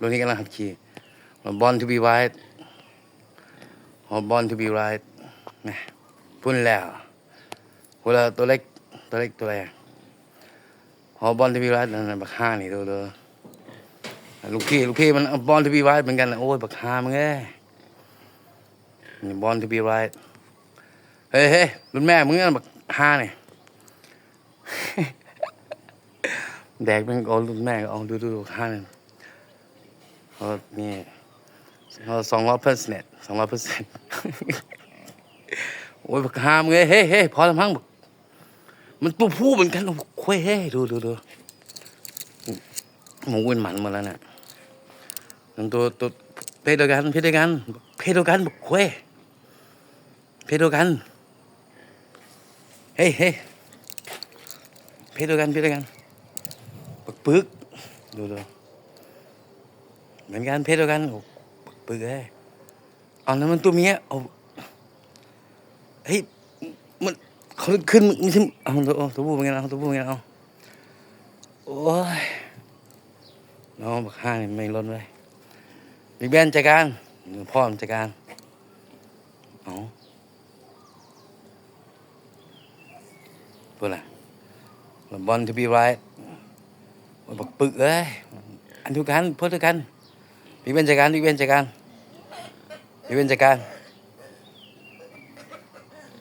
รุ่นนี้กำลังหัดขี่บอลทูบีไวท์บอลทูบีไรท์นะพุ่นแล้วหัวเราตัวเล็กตัวเล็กตัวแรงพอบอลทูบีไรท์นั่นบักห้านี่ตัวเด้อลูกพี่ลูกพี่มันบอลทูบีไรท์เหมือนกันโอ้ยบักห้ามึงเอ้ยนี่บอลทูบีไรท์เฮ้ยเฮ้ยรุ่นแม่มึงนั่นบักห้านี่แดกมันเอารุ่นแม่ก็เอาดูดูดูข้างนึงเขานี่ เขาสองร้อยเปอร์เซ็นต์สองร้อยเปอร์เซ็นต์โอ้ยบักฮามเงยเฮ้เฮ้พอแล้วมั้งบักมันตัวผู้เหมือนกันโอ้โหเฮ้ยเฮ้ดูดูดูหมูเป็นหมันหมดแล้วเนี่ยมันตัวตัวเพศเดียวกันเพศเดียวกันเพศเดียวกันบักเว้ยเพศเดียวกันเฮ้เฮ้เพศเดียวกันเพศเดียวกันปักปึกดูดู เหมือนกันเพศเดียวกันโอ้ปักปึกเอ้ยเอานั้นมันตัวเมียเอาเฮ้ยมันเขาขึ้นมันใช่เอาตัวตัวผู้เหมือนกันเอาตัวผู้เหมือนกันเอาโอ้ยน้องบักห้านี่ไม่ล้นเลยบิ๊กแบนจัดการพ่อมันจัดการเอาพูดอะไรบอลทูบีไรท์โอ้ยบักปึกเอ้ยอันเดียวกันเพื่อนเดี ยวกันพี่เป็นจัดการพี่เป็นจัดการพี่เป็นจัดการ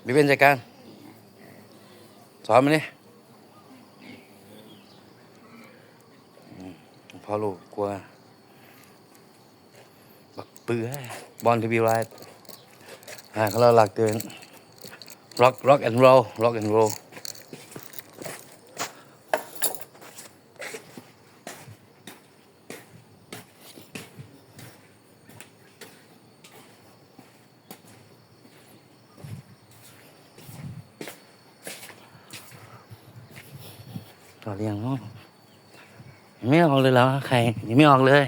พี่เป็นจัดการสอนมันดิอืมพ่อลูกกลัวบักเปึกเอ้ยบอลทูบีไรท์อ่าเขาเราหลักเดิน rock rock and roll rock and roll ต่อเรีย เนาะยังไม่ออกเลยเหรอใครยังไม่ออกเลย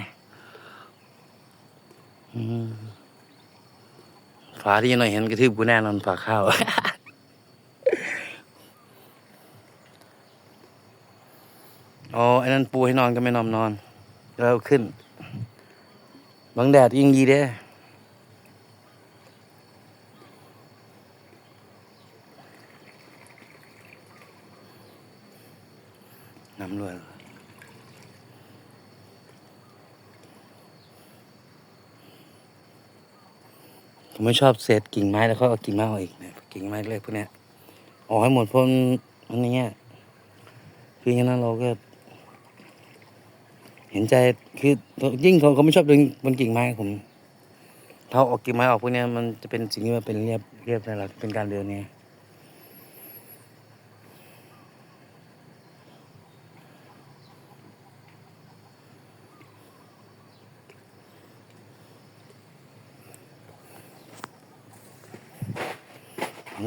ฝาที่หน่อยเห็นกระทืบกูแน่นอนฝาข้าวอ๋อไอ้นั่นปูให้นอนก็ไม่นอนนอน แล้วขึ้นบังแดดยิ่งดีเด้ น้ำรวผมไม่ชอบเศษกิ่งไม้แล้วเขาเอากิ่งไม้ออกอีกเนี่ยกิ่งไม้เล็กพวกเนี้ยออกให้หมดเพราะมันอย่างเงี้ยคืออย่างนั้นเราก็ เห็นใจคือยิ่งเขาเขาไม่ชอบดินบนกิ่งไม้ผมถ้าเอาออกกิ่งไม้ออกพวกเนี้ยมันจะเป็นสิ่งที่มันเป็นเรียบเรียบอะไรล่ะเป็นการเดินเนี่ย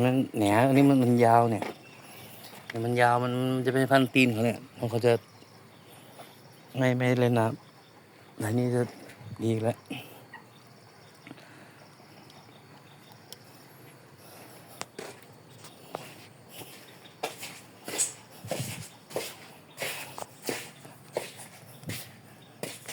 มันแหนอันนี้มันมันยาวเนี่ยมันยาวมันจะเป็นพันตีนเขาเนี่ยมันเขาจะไม่ไม่เล่นน้ำไหนนี่จะดีแล้ว